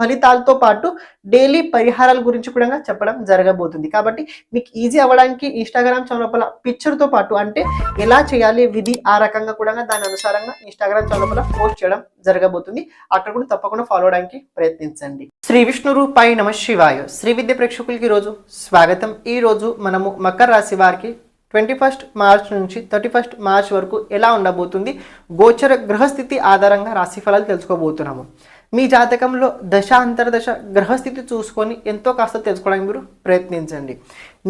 ఫలితాలతో పాటు డైలీ పరిహారాల గురించి కూడా చెప్పడం జరగబోతుంది. కాబట్టి మీకు ఈజీ అవ్వడానికి ఇన్స్టాగ్రామ్ ఛానల్ పిక్చర్తో పాటు అంటే ఎలా చేయాలి విధి ఆ రకంగా కూడా దాని అనుసారంగా ఇన్స్టాగ్రామ్ ఛానల్ పోస్ట్ చేయడం జరగబోతుంది. అక్కడ కూడా తప్పకుండా ఫాలో అవడానికి ప్రయత్నించండి. శ్రీ విష్ణు రూపాయి నమ శివాయ. శ్రీ విద్య ప్రేక్షకులకి ఈరోజు స్వాగతం. ఈ రోజు మనము మకర రాశి వారికి ట్వంటీ ఫస్ట్ మార్చ్ నుంచి థర్టీ ఫస్ట్ మార్చ్ వరకు ఎలా ఉండబోతుంది గోచర గ్రహస్థితి ఆధారంగా రాశి ఫలాలు తెలుసుకోబోతున్నాము. మీ జాతకంలో దశ అంతర్దశ గ్రహస్థితి చూసుకొని ఎంతో కాస్త తెలుసుకోవడానికి మీరు ప్రయత్నించండి.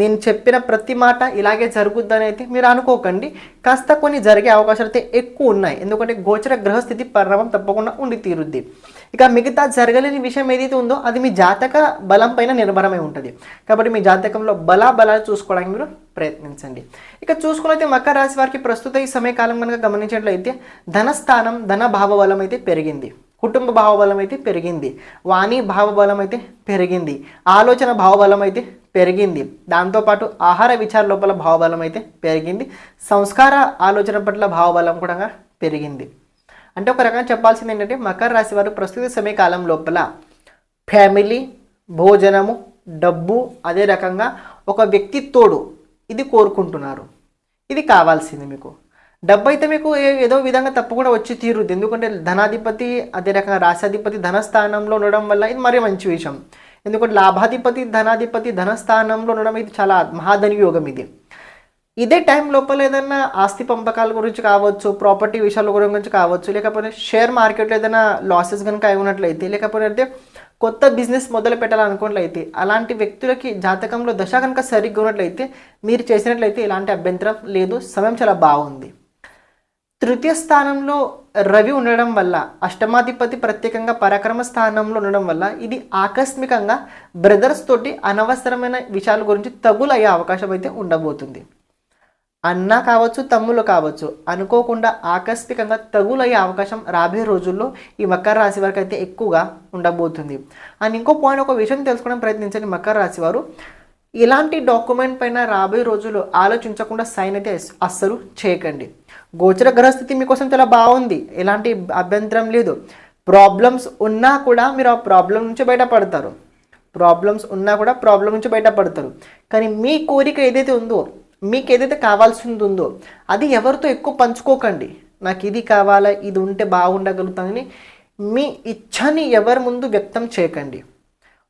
నేను చెప్పిన ప్రతి మాట ఇలాగే జరుగుద్దని అయితే మీరు అనుకోకండి. కాస్త కొన్ని జరిగే అవకాశాలు అయితే ఎక్కువ ఉన్నాయి. ఎందుకంటే గోచర గ్రహస్థితి పరిణామం తప్పకుండా ఉండి తీరుద్ది. ఇక మిగతా జరగలేని విషయం ఏదైతే ఉందో అది మీ జాతక బలం పైన నిర్భరమై ఉంటుంది. కాబట్టి మీ జాతకంలో బలా బలాలు చూసుకోవడానికి మీరు ప్రయత్నించండి. ఇక చూసుకున్నైతే మకర రాశి వారికి ప్రస్తుత ఈ సమయకాలం కనుక గమనించినట్లయితే ధనస్థానం ధన భావబలం అయితే పెరిగింది. కుటుంబ భావబలం అయితే పెరిగింది. వాణి భావబలం అయితే పెరిగింది. ఆలోచన భావబలం అయితే పెరిగింది. దాంతోపాటు ఆహార విచార లోపల భావబలం అయితే పెరిగింది. సంస్కార ఆలోచన పట్ల భావబలం కూడా పెరిగింది. అంటే ఒక రకంగా చెప్పాల్సింది ఏంటంటే మకర రాశి వారు ప్రస్తుత సమయకాలం లోపల ఫ్యామిలీ భోజనము డబ్బు అదే రకంగా ఒక వ్యక్తి తోడు ఇది కోరుకుంటున్నారు. ఇది కావాల్సింది మీకు. డబ్బు అయితే మీకు ఏదో విధంగా తప్పకుండా వచ్చి తీరుద్ది. ఎందుకంటే ధనాధిపతి అదే రకంగా రాశాధిపతి ధనస్థానంలో ఉండడం వల్ల ఇది మరీ మంచి విషయం. ఎందుకంటే లాభాధిపతి ధనాధిపతి ధనస్థానంలో ఉండడం ఇది చాలా మహాధని యోగం ఇది. ఇదే టైం లోపల ఏదైనా ఆస్తి పంపకాల గురించి కావచ్చు ప్రాపర్టీ విషయాల గురించి కావచ్చు లేకపోతే షేర్ మార్కెట్లో ఏదైనా లాసెస్ కనుక అయి ఉన్నట్లయితే లేకపోతే కొత్త బిజినెస్ మొదలు పెట్టాలనుకున్నట్లయితే అలాంటి వ్యక్తులకి జాతకంలో దశ కనుక సరిగ్గా ఉన్నట్లయితే మీరు చేసినట్లయితే ఎలాంటి అభ్యంతరం లేదు సమయం చాలా బాగుంది. తృతీయ స్థానంలో రవి ఉండడం వల్ల అష్టమాధిపతి ప్రత్యేకంగా పరాక్రమ స్థానంలో ఉండడం వల్ల ఇది ఆకస్మికంగా బ్రదర్స్ తోటి అనవసరమైన విషయాల గురించి తగులయ్యే అవకాశం అయితే ఉండబోతుంది. అన్న కావచ్చు తమ్ములు కావచ్చు అనుకోకుండా ఆకస్మికంగా తగులయ్యే అవకాశం రాబోయే రోజుల్లో ఈ మకర రాశి వారికి అయితే ఎక్కువగా ఉండబోతుంది. అండ్ ఇంకో పాయింట్ ఒక విషయం తెలుసుకోవడం ప్రయత్నించండి. మకర రాశి వారు ఇలాంటి డాక్యుమెంట్ పైన రాబోయే రోజులు ఆలోచించకుండా సైన్ అయితే అస్సలు చేయకండి. గోచర గ్రహస్థితి మీకోసం చాలా బాగుంది. ఎలాంటి అభ్యంతరం లేదు. ప్రాబ్లమ్స్ ఉన్నా కూడా మీరు ఆ ప్రాబ్లం నుంచి బయటపడతారు. ప్రాబ్లమ్స్ ఉన్నా కూడా ప్రాబ్లం నుంచి బయటపడతారు. కానీ మీ కోరిక ఏదైతే ఉందో మీకు ఏదైతే కావాల్సింది ఉందో అది ఎవరితో ఎక్కువ పంచుకోకండి. నాకు ఇది కావాలా ఇది ఉంటే బాగుండగలుగుతానని మీ ఇచ్ఛని ఎవరి ముందు వ్యక్తం చేయకండి.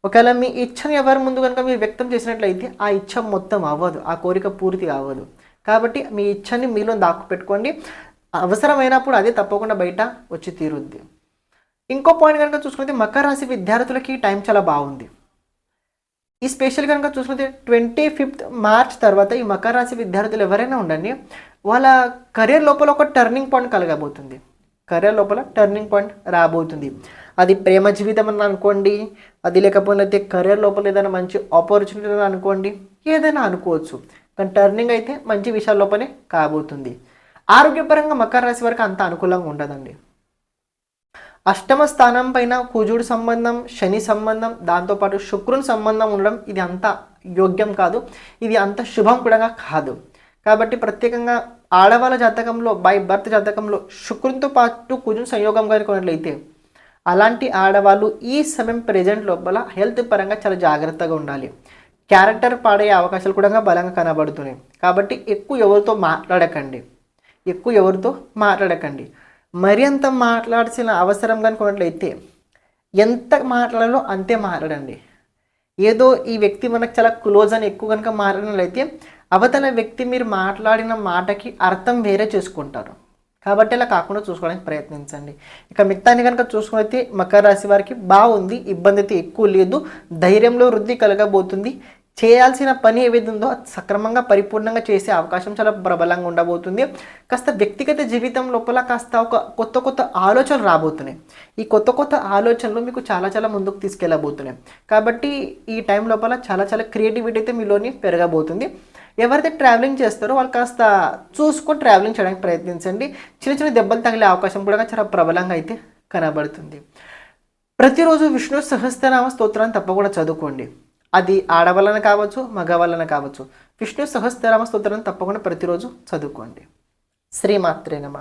ఒకవేళ మీ ఇచ్ఛను ఎవరి ముందు కనుక మీరు వ్యక్తం చేసినట్లయితే ఆ ఇచ్ఛ మొత్తం అవ్వదు ఆ కోరిక పూర్తి అవ్వదు. కాబట్టి మీ ఇచ్ఛని మీలో దాక్కు పెట్టుకోండి అవసరమైనప్పుడు అదే తప్పకుండా బయట వచ్చి తీరుద్ది. ఇంకో పాయింట్ కనుక చూసుకుంటే మకర రాశి విద్యార్థులకి టైం చాలా బాగుంది. ఈ స్పెషల్ కనుక చూసుకుంటే ట్వంటీ ఫిఫ్త్ మార్చ్ తర్వాత ఈ మకర రాశి విద్యార్థులు ఎవరైనా ఉండండి వాళ్ళ కెరీర్ లోపల ఒక టర్నింగ్ పాయింట్ కలగబోతుంది. కెరీర్ లోపల టర్నింగ్ పాయింట్ రాబోతుంది. అది ప్రేమ జీవితం అని అనుకోండి అది లేకపోతే కరీర్ లోపల ఏదైనా మంచి ఆపర్చునిటీ అని అనుకోండి ఏదైనా అనుకోవచ్చు. కానీ టర్నింగ్ అయితే మంచి విషయాల లోపలే కాబోతుంది. ఆరోగ్యపరంగా మకర రాశి వరకు అంత అనుకూలంగా ఉండదండి. అష్టమ స్థానం పైన కుజుడు సంబంధం శని సంబంధం దాంతోపాటు శుక్రుని సంబంధం ఉండడం ఇది అంత యోగ్యం కాదు. ఇది అంత శుభం కూడా కాదు. కాబట్టి ప్రత్యేకంగా ఆడవాళ్ళ జాతకంలో బై బర్త్ జాతకంలో శుక్రునితో పాటు కుజుని సంయోగం కనుకున్నట్లయితే అలాంటి ఆడవాళ్ళు ఈ సమయం ప్రజెంట్ లోపల హెల్త్ పరంగా చాలా జాగ్రత్తగా ఉండాలి. క్యారెక్టర్ పాడే అవకాశాలు కూడా బలంగా కనబడుతున్నాయి. కాబట్టి ఎక్కువ ఎవరితో మాట్లాడకండి. ఎక్కువ ఎవరితో మాట్లాడకండి. మరి అంత మాట్లాడాల్సిన అవసరం కనుకున్నట్లయితే ఎంత మాట్లాడాలో అంతే మాట్లాడండి. ఏదో ఈ వ్యక్తి మనకు చాలా క్లోజ్ అని ఎక్కువ కనుక మాట్లాడినట్లయితే అవతల వ్యక్తి మీరు మాట్లాడిన మాటకి అర్థం వేరే చేసుకుంటారు. కాబట్టి అలా కాకుండా చూసుకోవడానికి ప్రయత్నించండి. ఇక మిగతాన్ని కనుక చూసుకునైతే మకర రాశి వారికి బాగుంది ఇబ్బంది అయితే ఎక్కువ లేదు ధైర్యంలో వృద్ధి కలగబోతుంది. చేయాల్సిన పని ఏదైతే ఉందో సక్రమంగా పరిపూర్ణంగా చేసే అవకాశం చాలా ప్రబలంగా ఉండబోతుంది. కాస్త వ్యక్తిగత జీవితం లోపల కాస్త ఒక కొత్త కొత్త ఆలోచనలు రాబోతున్నాయి. ఈ కొత్త కొత్త ఆలోచనలు మీకు చాలా చాలా ముందుకు తీసుకెళ్ళబోతున్నాయి. కాబట్టి ఈ టైం లోపల చాలా చాలా క్రియేటివిటీ అయితే మీలోని పెరగబోతుంది. ఎవరైతే ట్రావెలింగ్ చేస్తారో వాళ్ళు కాస్త చూసుకొని ట్రావెలింగ్ చేయడానికి ప్రయత్నించండి. చిన్న చిన్న దెబ్బలు తగిలే అవకాశం కూడా చాలా ప్రబలంగా అయితే కనబడుతుంది. ప్రతిరోజు విష్ణు సహస్రనామ స్తోత్రాన్ని తప్పకుండా చదువుకోండి. అది ఆడవాళ్ళని కావచ్చు మగవాళ్ళన కావచ్చు. విష్ణు సహస్రనామ స్తోత్రాన్ని తప్పకుండా ప్రతిరోజు చదువుకోండి. శ్రీమాత్రే నమ.